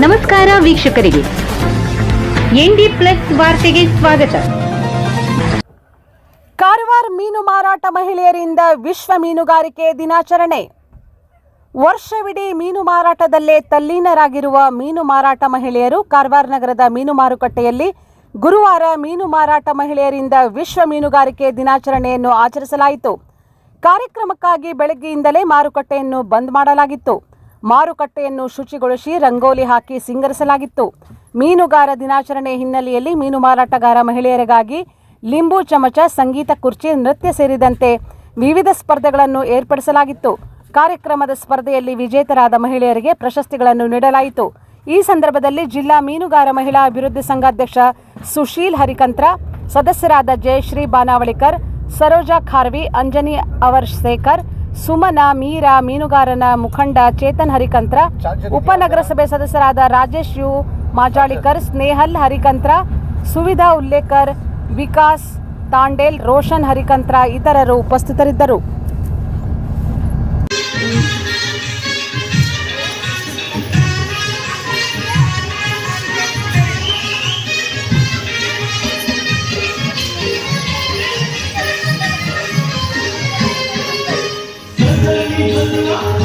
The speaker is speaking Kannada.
ನಮಸ್ಕಾರ ವೀಕ್ಷಕರಿಗೆ. ಎನ್ಡಿ ಪ್ಲಸ್ ವಾರ್ತೆಗೆ ಸ್ವಾಗತ. ಕಾರವಾರ ಮೀನು ಮಾರಾಟ ಮಹಿಳೆಯರಿಂದ ವಿಶ್ವ ಮೀನುಗಾರಿಕೆ ದಿನಾಚರಣೆ. ವರ್ಷವಿಡೀ ಮೀನು ಮಾರಾಟದಲ್ಲೇ ತಲ್ಲೀನರಾಗಿರುವ ಮೀನು ಮಾರಾಟ ಮಹಿಳೆಯರು ಕಾರವಾರ ನಗರದ ಮೀನು ಮಾರುಕಟ್ಟೆಯಲ್ಲಿ ಗುರುವಾರ ಮೀನು ಮಾರಾಟ ಮಹಿಳೆಯರಿಂದ ವಿಶ್ವ ಮೀನುಗಾರಿಕೆ ದಿನಾಚರಣೆಯನ್ನು ಆಚರಿಸಲಾಯಿತು. ಕಾರ್ಯಕ್ರಮಕ್ಕಾಗಿ ಬೆಳಗ್ಗೆಯಿಂದಲೇ ಮಾರುಕಟ್ಟೆಯನ್ನು ಬಂದ್ ಮಾಡಲಾಗಿತ್ತು. ಮಾರುಕಟ್ಟೆಯನ್ನು ಶುಚಿಗೊಳಿಸಿ ರಂಗೋಲಿ ಹಾಕಿ ಸಿಂಗರಿಸಲಾಗಿತ್ತು. ಮೀನುಗಾರ ದಿನಾಚರಣೆ ಹಿನ್ನೆಲೆಯಲ್ಲಿ ಮೀನು ಮಾರಾಟಗಾರ ಮಹಿಳೆಯರಿಗಾಗಿ ಲಿಂಬು ಚಮಚ, ಸಂಗೀತ ಕುರ್ಚಿ, ನೃತ್ಯ ಸೇರಿದಂತೆ ವಿವಿಧ ಸ್ಪರ್ಧೆಗಳನ್ನು ಏರ್ಪಡಿಸಲಾಗಿತ್ತು. ಕಾರ್ಯಕ್ರಮದ ಸ್ಪರ್ಧೆಯಲ್ಲಿ ವಿಜೇತರಾದ ಮಹಿಳೆಯರಿಗೆ ಪ್ರಶಸ್ತಿಗಳನ್ನು ನೀಡಲಾಯಿತು. ಈ ಸಂದರ್ಭದಲ್ಲಿ ಜಿಲ್ಲಾ ಮೀನುಗಾರ ಮಹಿಳಾ ಅಭಿವೃದ್ಧಿ ಸಂಘಾಧ್ಯಕ್ಷ ಸುಶೀಲ್ ಹರಿಕಂತ್ರ, ಸದಸ್ಯರಾದ ಜಯಶ್ರೀ ಬಾನಾವಳಿಕರ್, ಸರೋಜಾ ಖಾರ್ವಿ, ಅಂಜನಿ ಅವರ್ ಶೇಖರ್ ಸುಮನ ಮೀರಾ ಮೀನುಗಾರನ ಮುಖಂಡ ಚೇತನ್ ಹರಿಕಂತ್ರ ಉಪನಗರಸಭೆ ಸದಸ್ಯರಾದ ರಾಜೇಶ್ ಯು ಮಾಜಾಳಿಕರ್ ಸ್ನೇಹಲ್ ಹರಿಕಂತ್ರ ಸುವಿಧಾ ಉಲ್ಲೇಕರ್ ವಿಕಾಸ್ ತಾಂಡೇಲ್ ರೋಷನ್ ಹರಿಕಂತ್ರ ಇತರರು ಉಪಸ್ಥಿತರಿದ್ದರು. Hallelujah.